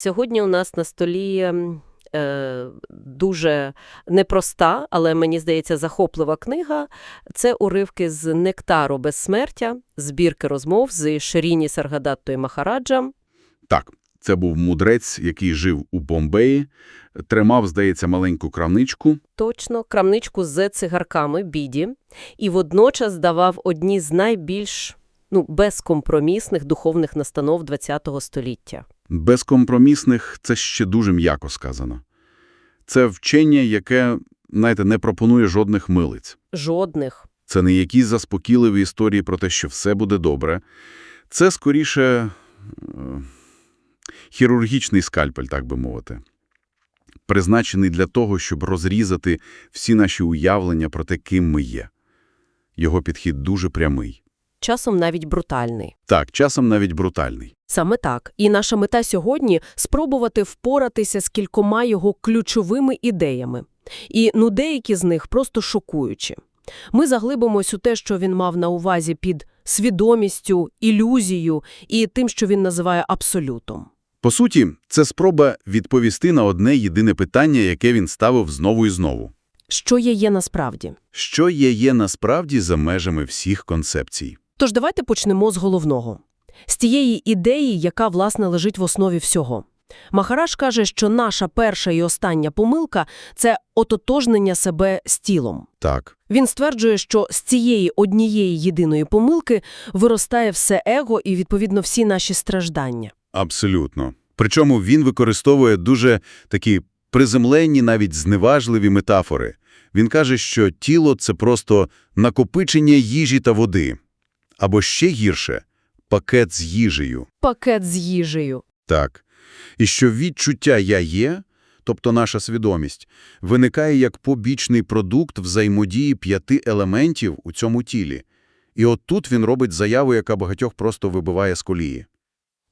Сьогодні у нас на столі е, дуже непроста, але, мені здається, захоплива книга. Це уривки з «Нектару безсмертя», збірки розмов з Ширіні Саргадаттою Махараджа. Так, це був мудрець, який жив у Бомбеї, тримав, здається, маленьку крамничку. Точно, крамничку з цигарками, біді, і водночас давав одні з найбільш ну, безкомпромісних духовних настанов ХХ століття. Безкомпромісних – це ще дуже м'яко сказано. Це вчення, яке, знаєте, не пропонує жодних милиць. Жодних. Це не якісь заспокійливі історії про те, що все буде добре. Це, скоріше, е, хірургічний скальпель, так би мовити. Призначений для того, щоб розрізати всі наші уявлення про те, ким ми є. Його підхід дуже прямий. Часом навіть брутальний. Так, часом навіть брутальний. Саме так. І наша мета сьогодні – спробувати впоратися з кількома його ключовими ідеями. І ну деякі з них просто шокуючі. Ми заглибимось у те, що він мав на увазі під свідомістю, ілюзією і тим, що він називає абсолютом. По суті, це спроба відповісти на одне єдине питання, яке він ставив знову і знову. Що є є насправді? Що є є насправді за межами всіх концепцій? Тож давайте почнемо з головного. З тієї ідеї, яка, власне, лежить в основі всього. Махараш каже, що наша перша і остання помилка – це ототожнення себе з тілом. Так. Він стверджує, що з цієї однієї єдиної помилки виростає все его і, відповідно, всі наші страждання. Абсолютно. Причому він використовує дуже такі приземленні, навіть зневажливі метафори. Він каже, що тіло – це просто накопичення їжі та води. Або ще гірше – пакет з їжею. Пакет з їжею. Так. І що відчуття «я є», тобто наша свідомість, виникає як побічний продукт взаємодії п'яти елементів у цьому тілі. І от тут він робить заяву, яка багатьох просто вибиває з колії.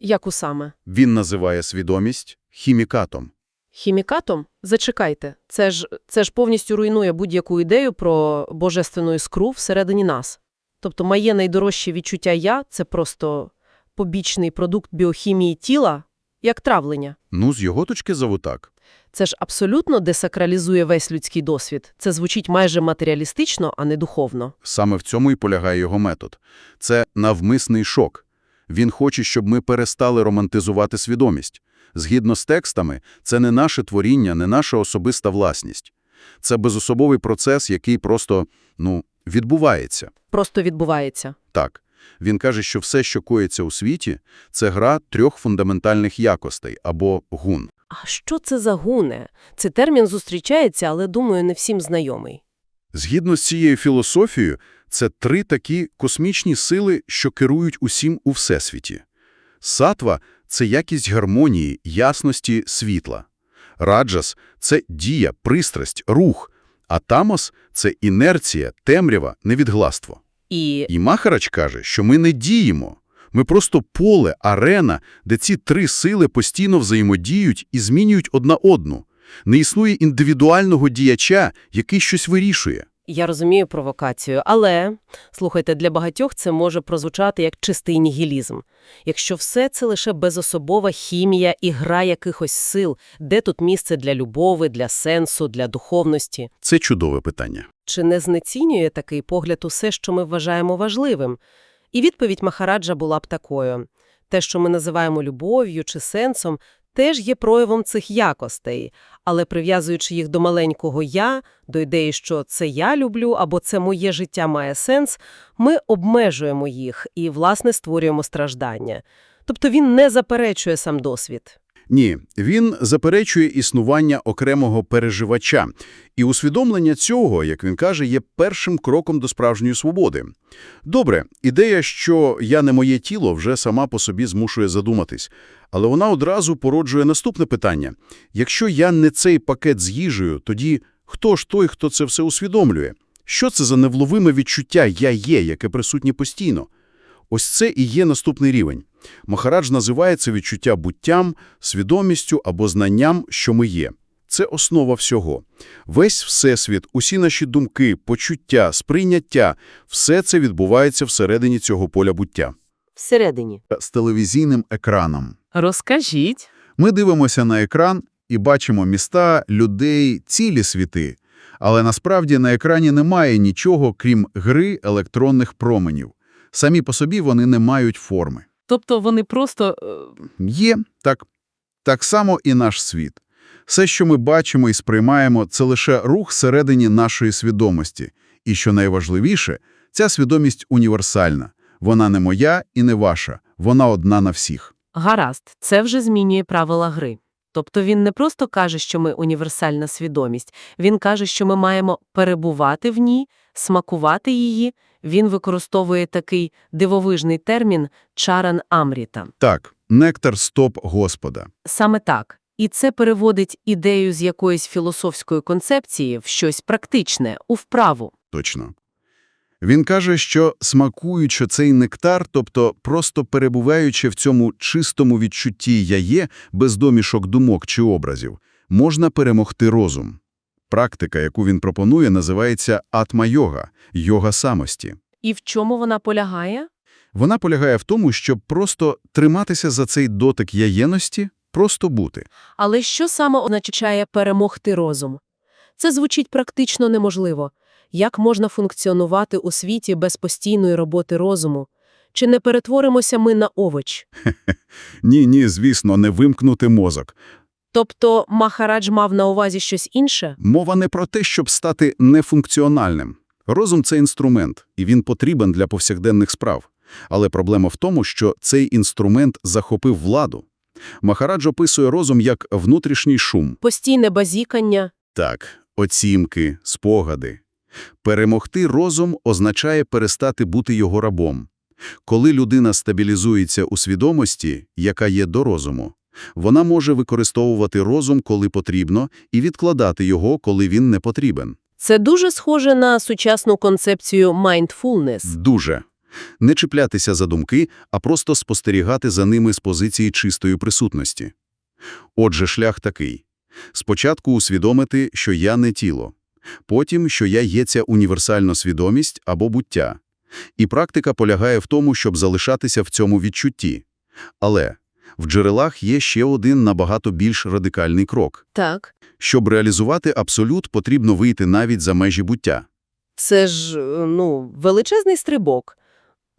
Яку саме? Він називає свідомість хімікатом. Хімікатом? Зачекайте. Це ж, це ж повністю руйнує будь-яку ідею про божественну іскру всередині нас. Тобто моє найдорожче відчуття «я» – це просто побічний продукт біохімії тіла, як травлення. Ну, з його точки зору так. Це ж абсолютно десакралізує весь людський досвід. Це звучить майже матеріалістично, а не духовно. Саме в цьому і полягає його метод. Це навмисний шок. Він хоче, щоб ми перестали романтизувати свідомість. Згідно з текстами, це не наше творіння, не наша особиста власність. Це безособовий процес, який просто, ну, відбувається. Просто відбувається. Так, він каже, що все, що коїться у світі, це гра трьох фундаментальних якостей або гун. А що це за гуне? Цей термін зустрічається, але, думаю, не всім знайомий. Згідно з цією філософією, це три такі космічні сили, що керують усім у Всесвіті. Сатва – це якість гармонії, ясності, світла. Раджас – це дія, пристрасть, рух. А тамос – це інерція, темрява, невідгластво. І І Махарач каже, що ми не діємо. Ми просто поле, арена, де ці три сили постійно взаємодіють і змінюють одна одну. Не існує індивідуального діяча, який щось вирішує. Я розумію провокацію, але, слухайте, для багатьох це може прозвучати як чистий нігілізм. Якщо все це лише безособова хімія і гра якихось сил, де тут місце для любови, для сенсу, для духовності? Це чудове питання. Чи не знецінює такий погляд усе, що ми вважаємо важливим? І відповідь Махараджа була б такою. Те, що ми називаємо любов'ю чи сенсом, теж є проявом цих якостей, але прив'язуючи їх до маленького «я», до ідеї, що це я люблю або це моє життя має сенс, ми обмежуємо їх і, власне, створюємо страждання. Тобто він не заперечує сам досвід. Ні, він заперечує існування окремого переживача. І усвідомлення цього, як він каже, є першим кроком до справжньої свободи. Добре, ідея, що «я не моє тіло» вже сама по собі змушує задуматись. Але вона одразу породжує наступне питання. Якщо я не цей пакет з їжею, тоді хто ж той, хто це все усвідомлює? Що це за невловиме відчуття «я є», яке присутнє постійно? Ось це і є наступний рівень. Махарадж називає це відчуття буттям, свідомістю або знанням, що ми є. Це основа всього. Весь Всесвіт, усі наші думки, почуття, сприйняття – все це відбувається всередині цього поля буття. Всередині. З телевізійним екраном. Розкажіть. Ми дивимося на екран і бачимо міста, людей, цілі світи. Але насправді на екрані немає нічого, крім гри електронних променів. Самі по собі вони не мають форми. Тобто вони просто е, Є, так. Так само і наш світ. Все, що ми бачимо і сприймаємо, це лише рух всередині нашої свідомості. І що найважливіше, ця свідомість універсальна. Вона не моя і не ваша. Вона одна на всіх. Гаразд, це вже змінює правила гри. Тобто він не просто каже, що ми універсальна свідомість, він каже, що ми маємо перебувати в ній, смакувати її. Він використовує такий дивовижний термін «чаран амріта». Так, нектар стоп Господа. Саме так. І це переводить ідею з якоїсь філософської концепції в щось практичне, у вправу. Точно. Він каже, що смакуючи цей нектар, тобто просто перебуваючи в цьому чистому відчутті «я є», без домішок думок чи образів, можна перемогти розум. Практика, яку він пропонує, називається атма-йога – йога самості. І в чому вона полягає? Вона полягає в тому, щоб просто триматися за цей дотик яєності, просто бути. Але що саме означає перемогти розум? Це звучить практично неможливо. Як можна функціонувати у світі без постійної роботи розуму? Чи не перетворимося ми на овоч? Ні, ні, звісно, не вимкнути мозок. Тобто Махарадж мав на увазі щось інше? Мова не про те, щоб стати нефункціональним. Розум – це інструмент, і він потрібен для повсякденних справ. Але проблема в тому, що цей інструмент захопив владу. Махарадж описує розум як внутрішній шум. Постійне базікання? Так, оцінки, спогади. Перемогти розум означає перестати бути його рабом. Коли людина стабілізується у свідомості, яка є до розуму, вона може використовувати розум, коли потрібно, і відкладати його, коли він не потрібен. Це дуже схоже на сучасну концепцію mindfulness. Дуже. Не чіплятися за думки, а просто спостерігати за ними з позиції чистої присутності. Отже, шлях такий. Спочатку усвідомити, що я не тіло. Потім, що я є ця універсальна свідомість або буття. І практика полягає в тому, щоб залишатися в цьому відчутті. Але в джерелах є ще один набагато більш радикальний крок. Так. Щоб реалізувати абсолют, потрібно вийти навіть за межі буття. Це ж, ну, величезний стрибок.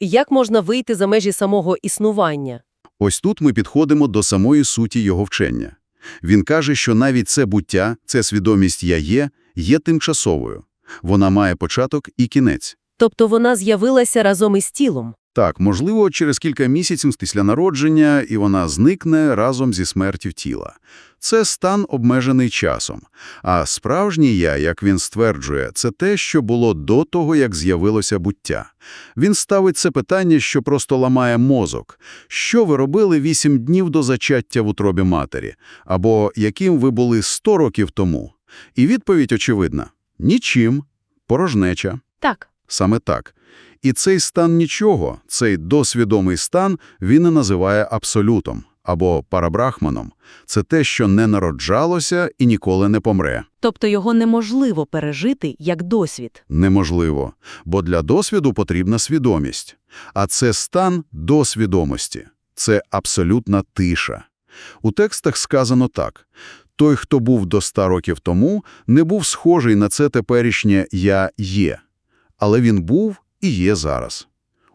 Як можна вийти за межі самого існування? Ось тут ми підходимо до самої суті його вчення. Він каже, що навіть це буття, це свідомість «я є», є тимчасовою. Вона має початок і кінець. Тобто вона з'явилася разом із тілом. Так, можливо, через кілька місяців після народження, і вона зникне разом зі смертю тіла. Це стан обмежений часом. А справжнє «я», як він стверджує, це те, що було до того, як з'явилося буття. Він ставить це питання, що просто ламає мозок. Що ви робили вісім днів до зачаття в утробі матері? Або яким ви були сто років тому? І відповідь очевидна – нічим, порожнеча. Так. Саме так. І цей стан нічого, цей досвідомий стан, він і називає абсолютом або парабрахманом. Це те, що не народжалося і ніколи не помре. Тобто його неможливо пережити як досвід. Неможливо, бо для досвіду потрібна свідомість. А це стан до свідомості. Це абсолютна тиша. У текстах сказано так. Той, хто був до ста років тому, не був схожий на це теперішнє «я є». Але він був і є зараз.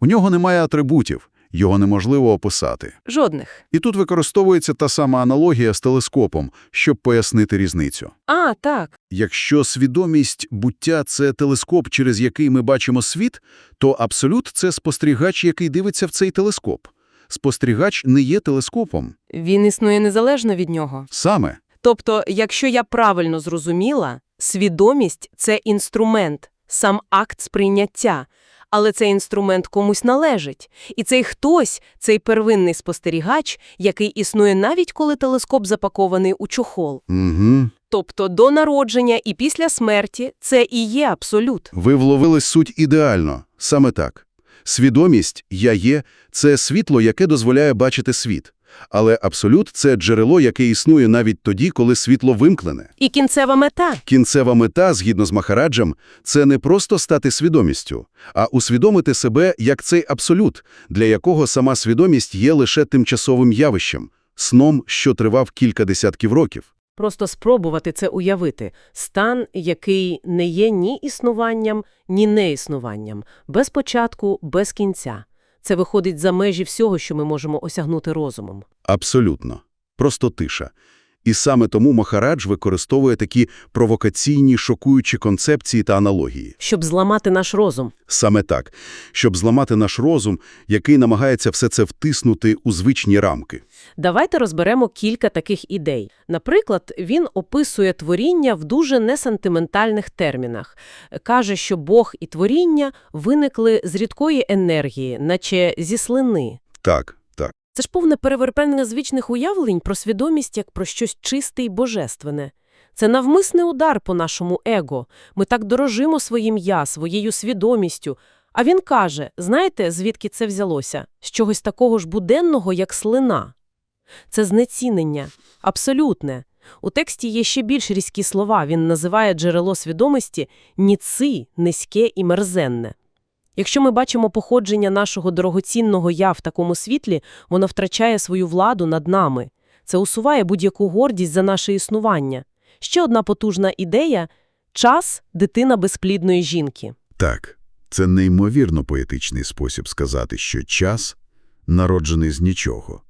У нього немає атрибутів, його неможливо описати. Жодних. І тут використовується та сама аналогія з телескопом, щоб пояснити різницю. А, так. Якщо свідомість буття – це телескоп, через який ми бачимо світ, то абсолют – це спостерігач, який дивиться в цей телескоп. Спостерігач не є телескопом. Він існує незалежно від нього. Саме. Тобто, якщо я правильно зрозуміла, свідомість – це інструмент, сам акт сприйняття. Але цей інструмент комусь належить. І цей хтось, цей первинний спостерігач, який існує навіть коли телескоп запакований у чохол. Угу. Тобто до народження і після смерті це і є абсолют. Ви вловили суть ідеально. Саме так. Свідомість «я є» – це світло, яке дозволяє бачити світ. Але абсолют – це джерело, яке існує навіть тоді, коли світло вимкнене. І кінцева мета. Кінцева мета, згідно з Махараджем, це не просто стати свідомістю, а усвідомити себе як цей абсолют, для якого сама свідомість є лише тимчасовим явищем, сном, що тривав кілька десятків років. Просто спробувати це уявити. Стан, який не є ні існуванням, ні неіснуванням. Без початку, без кінця. Це виходить за межі всього, що ми можемо осягнути розумом. Абсолютно. Просто тиша. І саме тому Махарадж використовує такі провокаційні, шокуючі концепції та аналогії. Щоб зламати наш розум. Саме так, щоб зламати наш розум, який намагається все це втиснути у звичні рамки. Давайте розберемо кілька таких ідей. Наприклад, він описує творіння в дуже несантиментальних термінах. Каже, що Бог і творіння виникли з рідкої енергії, наче зі слини. Так. Це ж повне переверпення звичних уявлень про свідомість як про щось чисте й божественне. Це навмисний удар по нашому его. Ми так дорожимо своїм «я», своєю свідомістю. А він каже, знаєте, звідки це взялося? З чогось такого ж буденного, як слина. Це знецінення. Абсолютне. У тексті є ще більш різкі слова. Він називає джерело свідомості ніци, низьке і мерзенне. Якщо ми бачимо походження нашого дорогоцінного «я» в такому світлі, воно втрачає свою владу над нами. Це усуває будь-яку гордість за наше існування. Ще одна потужна ідея – час – дитина безплідної жінки. Так, це неймовірно поетичний спосіб сказати, що час народжений з нічого,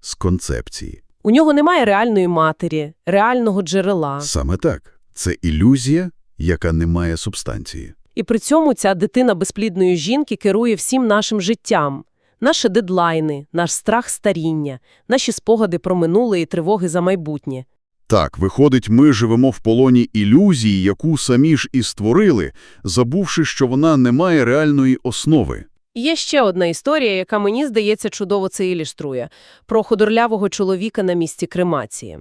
з концепції. У нього немає реальної матері, реального джерела. Саме так. Це ілюзія, яка не має субстанції. І при цьому ця дитина безплідної жінки керує всім нашим життям. Наші дедлайни, наш страх старіння, наші спогади про минуле і тривоги за майбутнє. Так, виходить, ми живемо в полоні ілюзії, яку самі ж і створили, забувши, що вона не має реальної основи. Є ще одна історія, яка, мені здається, чудово це ілюструє. Про худорлявого чоловіка на місці кремації.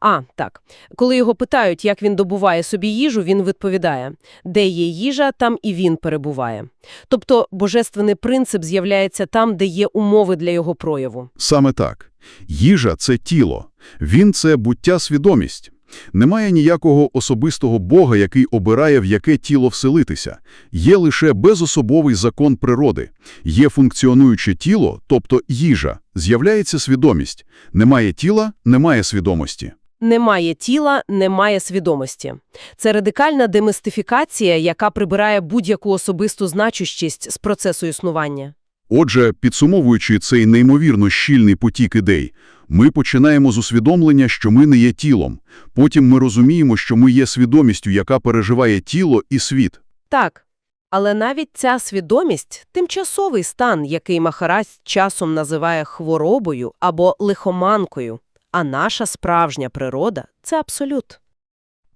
А, так. Коли його питають, як він добуває собі їжу, він відповідає, де є їжа, там і він перебуває. Тобто божественний принцип з'являється там, де є умови для його прояву. Саме так. Їжа – це тіло. Він – це буття-свідомість. Немає ніякого особистого Бога, який обирає, в яке тіло вселитися. Є лише безособовий закон природи. Є функціонуюче тіло, тобто їжа. З'являється свідомість. Немає тіла – немає свідомості. Немає тіла, немає свідомості. Це радикальна демистифікація, яка прибирає будь-яку особисту значущість з процесу існування. Отже, підсумовуючи цей неймовірно щільний потік ідей, ми починаємо з усвідомлення, що ми не є тілом. Потім ми розуміємо, що ми є свідомістю, яка переживає тіло і світ. Так. Але навіть ця свідомість – тимчасовий стан, який Махарадж часом називає хворобою або лихоманкою. А наша справжня природа – це абсолют.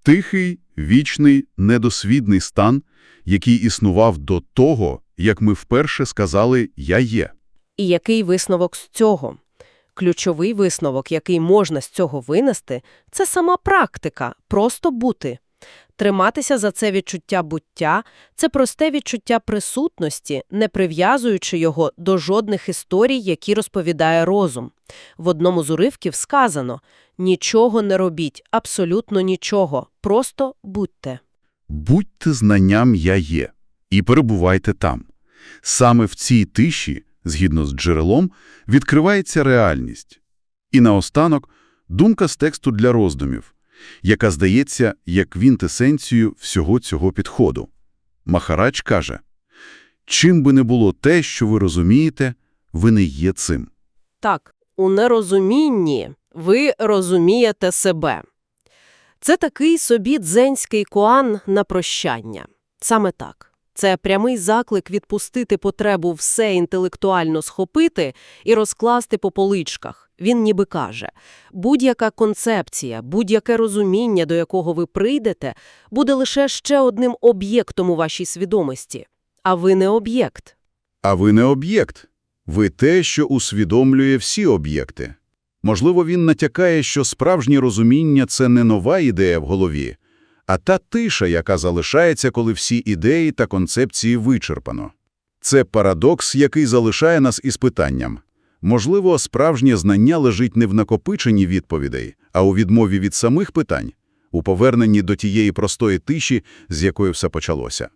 Тихий, вічний, недосвідний стан, який існував до того, як ми вперше сказали «я є». І який висновок з цього? Ключовий висновок, який можна з цього винести – це сама практика – просто бути. Триматися за це відчуття буття – це просте відчуття присутності, не прив'язуючи його до жодних історій, які розповідає розум. В одному з уривків сказано «Нічого не робіть, абсолютно нічого, просто будьте». Будьте знанням «я є» і перебувайте там. Саме в цій тиші, згідно з джерелом, відкривається реальність. І наостанок думка з тексту для роздумів, яка здається як квінтесенцією всього цього підходу. Махарадж каже, «Чим би не було те, що ви розумієте, ви не є цим». Так, у нерозумінні ви розумієте себе. Це такий собі дзенський коан на прощання. Саме так. Це прямий заклик відпустити потребу все інтелектуально схопити і розкласти по поличках. Він ніби каже, будь-яка концепція, будь-яке розуміння, до якого ви прийдете, буде лише ще одним об'єктом у вашій свідомості. А ви не об'єкт. А ви не об'єкт. Ви те, що усвідомлює всі об'єкти. Можливо, він натякає, що справжнє розуміння – це не нова ідея в голові, а та тиша, яка залишається, коли всі ідеї та концепції вичерпано. Це парадокс, який залишає нас із питанням. Можливо, справжнє знання лежить не в накопиченні відповідей, а у відмові від самих питань, у поверненні до тієї простої тиші, з якої все почалося.